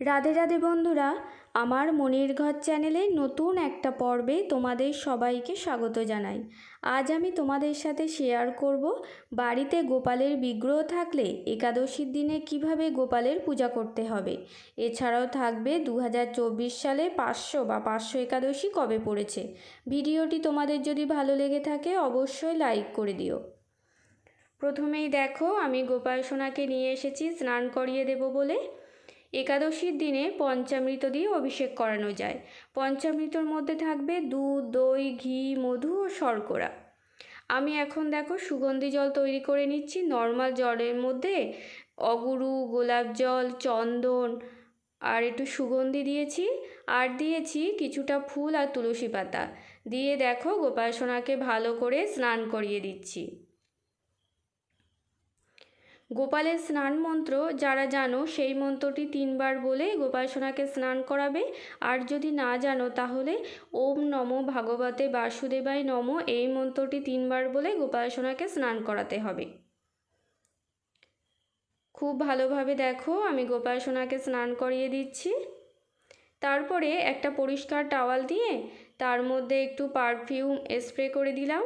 রাধে রাধে বন্ধুরা, আমার মনির ঘর চ্যানেলে নতুন একটা পর্বে তোমাদের সবাইকে স্বাগত জানাই। আজ আমি তোমাদের সাথে শেয়ার করব বাড়িতে গোপালের বিগ্রহ থাকলে একাদশীর দিনে কীভাবে গোপালের পূজা করতে হবে। এছাড়াও থাকবে দু হাজার চব্বিশ সালে পাঁচশো বা পাঁচশো একাদশী কবে পড়েছে। ভিডিওটি তোমাদের যদি ভালো লেগে থাকে অবশ্যই লাইক করে দিও। প্রথমেই দেখো, আমি গোপাল সোনাকে নিয়ে এসেছি, স্নান করিয়ে দেব বলে। একাদশীর দিনে পঞ্চামৃত দিয়ে অভিষেক করানো যায়। পঞ্চামৃতর মধ্যে থাকবে দুধ, দই, ঘি, মধু ও শর্করা। আমি এখন দেখো সুগন্ধি জল তৈরি করে নিচ্ছি। নর্মাল জলের মধ্যে অগুরু, গোলাপ জল, চন্দন আর একটু সুগন্ধি দিয়েছি। আর দিয়েছি কিছুটা ফুল আর তুলসী পাতা। দিয়ে দেখো গোপাল সোনাকে ভালো করে স্নান করিয়ে দিচ্ছি। গোপালের স্নান মন্ত্র, যারা জানো সেই মন্ত্রটি তিনবার বলে গোপাল সোনাকে স্নান করাবে। আর যদি না জানো তাহলে ওম নম ভাগবতে বাসুদেবাই নম, এই মন্ত্রটি তিনবার বলে গোপাল সোনাকে স্নান করাতে হবে। খুব ভালোভাবে দেখো, আমি গোপাল সোনাকে স্নান করিয়ে দিচ্ছি। তারপরে একটা পরিষ্কার টাওয়াল দিয়ে তার মধ্যে একটু পারফিউম স্প্রে করে দিলাম।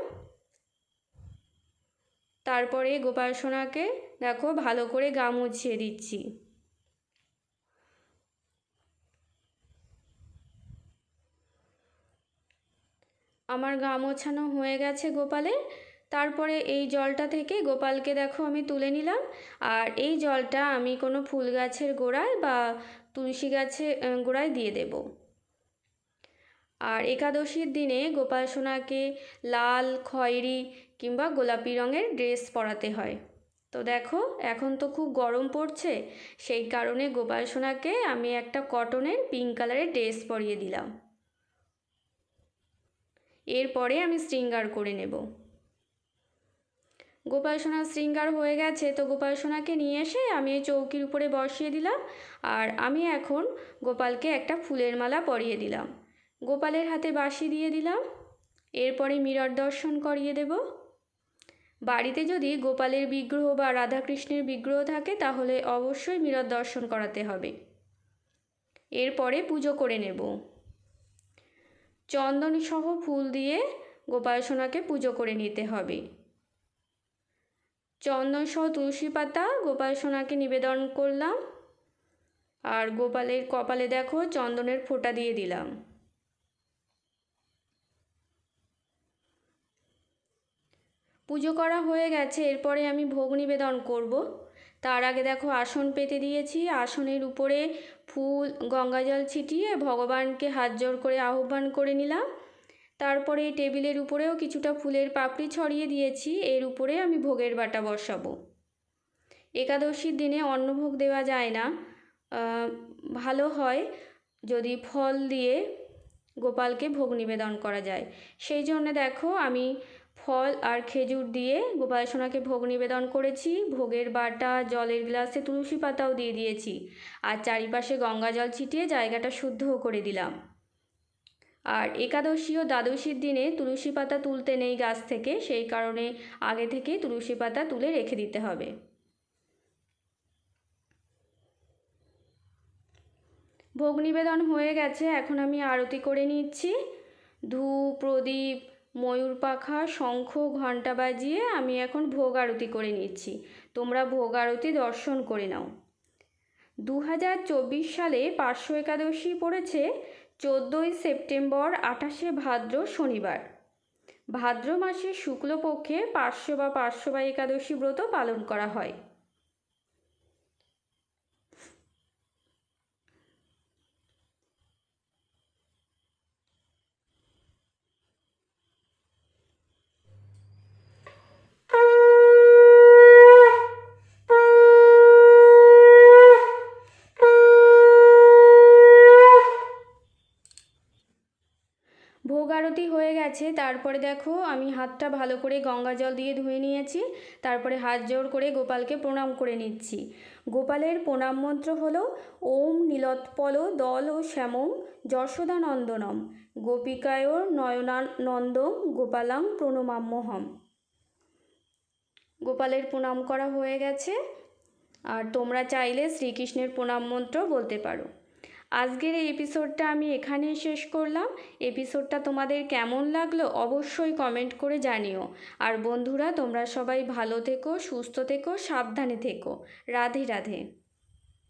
তারপরে গোপাল সোনাকে দেখো, ভালো করে গা মুছিয়ে দিচ্ছি। আমার গা মোছানো হয়ে গেছে গোপালের। তারপরে এই জলটা থেকে গোপালকে দেখো, আমি তুলে নিলাম। আর এই জলটা আমি কোনো ফুল গাছের গোড়ায় বা তুলসী গাছে গোড়ায় দিয়ে দেব। আর একাদশীর দিনে গোপাল সোনাকে লাল, খয়েরি কিংবা গোলাপি রঙের ড্রেস পরাতে হয়। তো দেখো, এখন তো খুব গরম পড়ছে। সেই কারণে গোপাল সোনাকে আমি একটা কটনের পিঙ্ক কালারের ড্রেস পরিয়ে দিলাম। এরপরে আমি শৃঙ্গার করে নেব। গোপাল সোনার শৃঙ্গার হয়ে গেছে, তো গোপাল সোনাকে নিয়ে এসে আমি এই চৌকির উপরে বসিয়ে দিলাম আর আমি এখন গোপালকে একটা ফুলের মালা পরিয়ে দিলাম। গোপালের হাতে বাসি দিয়ে দিলাম। এরপরে মিরর দর্শন করিয়ে দেব। বাড়িতে যদি গোপালের বিগ্রহ বা রাধাকৃষ্ণের বিগ্রহ থাকে, তাহলে অবশ্যই মিরর দর্শন করাতে হবে। এরপরে পুজো করে নেব। চন্দন সহ ফুল দিয়ে গোপাল সোনাকে পুজো করে নিতে হবে। চন্দন সহ তুলসী পাতা গোপাল সোনাকে নিবেদন করলাম। আর গোপালের কপালে দেখো চন্দনের ফোঁটা দিয়ে দিলাম। পুজো করা হয়ে গেছে, এরপরে আমি ভোগ নিবেদন করব। তার আগে দেখো আসন পেতে দিয়েছি। আসনের উপরে ফুল গঙ্গাজল ছিটিয়ে ভগবানকে হাত জোর করে আহ্বান করে নিলাম। তারপরে টেবিলের উপরেও কিছুটা ফুলের পাপড়ি ছড়িয়ে দিয়েছি, এর উপরে আমি ভোগের বাটা বসাবো। একাদশীর দিনে অন্নভোগ দেওয়া যায় না। ভালো হয় যদি ফল দিয়ে গোপালকে ভোগ নিবেদন করা যায়। সেই জন্য দেখো আমি ফল আর খেজুর দিয়ে গোপাল সোনাকে ভোগ নিবেদন করেছি। ভোগের বাটা, জলের গ্লাসে তুলসী পাতাও দিয়ে দিয়েছি আর চারিপাশে গঙ্গা জল ছিটিয়ে জায়গাটা শুদ্ধও করে দিলাম। আর একাদশী ও দ্বাদশীর দিনে তুলসী পাতা তুলতে নেই গাছ থেকে, সেই কারণে আগে থেকে তুলসী পাতা তুলে রেখে দিতে হবে। ভোগ নিবেদন হয়ে গেছে, এখন আমি আরতি করে নিচ্ছি। ধূপ, প্রদীপ ময়ূর পাখা, শঙ্খ, ঘণ্টা বাজিয়ে আমি এখন ভোগ আরতি করে নিচ্ছি। তোমরা ভোগ আরতি দর্শন করে নাও। দু হাজার চব্বিশ সালে পার্শ্ব একাদশী পড়েছে চোদ্দোই সেপ্টেম্বর আঠাশে ভাদ্র শনিবার। ভাদ্র মাসের শুক্লপক্ষে পার্শ্ব বা পার্শ্ব বা একাদশী ব্রত পালন করা হয় ভোগ আরতি হয়ে গেছে। তারপরে দেখো, আমি হাতটা ভালো করে গঙ্গা জল দিয়ে ধুয়ে নিয়েছি। তারপরে হাত জোর করে গোপালকে প্রণাম করে নিচ্ছি। গোপালের প্রণাম মন্ত্র হল, ওম নীলোৎপল দল ও শ্যামং যশোদানন্দনম গোপিকায়র নয়নানন্দম গোপালাং প্রণমাম্যহম। গোপালের প্রণাম করা হয়ে গেছে। আর তোমরা চাইলে শ্রীকৃষ্ণের প্রণাম মন্ত্র বলতে পারো। আজকের এই এপিসোডটা আমি এখানেই শেষ করলাম। এপিসোডটা তোমাদের কেমন লাগল অবশ্যই কমেন্ট করে জানিও। আর বন্ধুরা, তোমরা সবাই ভালো থেকো, সুস্থ থেকো, সাবধানে থেকো। রাধে রাধে।